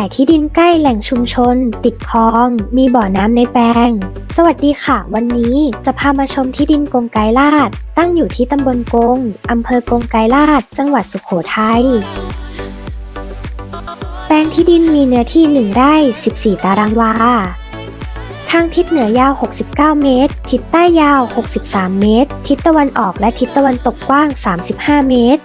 ายที่ดินใกล้แหล่งชุมชน ติดคลอง มีบ่อน้ำในแปลง สวัสดีค่ะ วันนี้จะพามาชมที่ดินกงไกรลาด ตั้งอยู่ที่ตำบลกงอำเภอกงไกรลาด จังหวัดสุโขทัยแปลงที่ดินมีเนื้อที่ 1 ไร่ 14 ตารางวา ทางทิศเหนือยาว 69 เมตร ทิศใต้ยาว 63 เมตร ทิศตะวันออกและทิศตะวันตกกว้าง 35 เมตร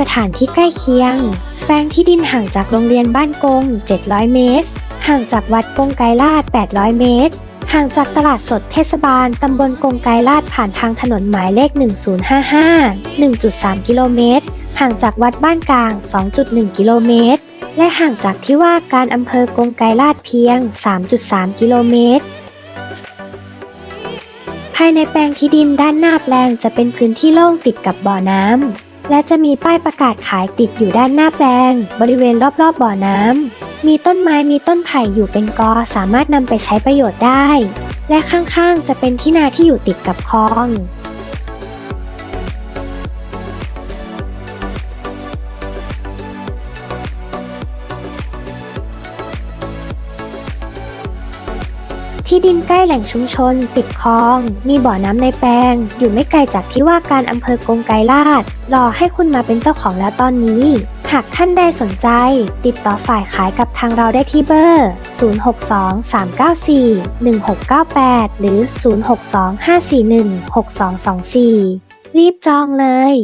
สถานที่ใกล้เคียง แปลงที่ดินห่างจากโรงเรียนบ้านกง 700 เมตร ห่างจากวัดกงไกรลาด 800 เมตร ห่างจากตลาดสดเทศบาลตำบลกงไกรลาดผ่านทางถนนหมายเลข 1055 1.3 กิโลเมตร ห่างจากวัดบ้านกลาง 2.1 กิโลเมตร และห่างจากที่ว่าการอำเภอกงไกรลาดเพียง 3.3 กิโลเมตรายในแปลงที่ดินด้านหน้าแปลงจะเป็นพื้นที่โล่งติดกับบ่อน้ำ และจะมีป้ายประกาศขายติดอยู่ด้านหน้าแปลง บริเวณรอบๆบบ่อน้ำ มีต้นไม้มีต้นไผ่อยู่เป็นกอสามารถนำไปใช้ประโยชน์ได้ และข้างๆจะเป็นที่นาที่อยู่ติดกับคลอง ที่ดินใกล้แหล่งชุมชน ติดคลอง มีบ่อน้ำในแปลง อยู่ไม่ไกลจากที่ว่าการอำเภอกงไกรลาด รอให้คุณมาเป็นเจ้าของแล้วตอนนี้ หากท่านใดสนใจ ติดต่อฝ่ายขายกับทางเราได้ที่เบอร์ 062-394-1698 หรือ 062-541-6224 รีบจองเลย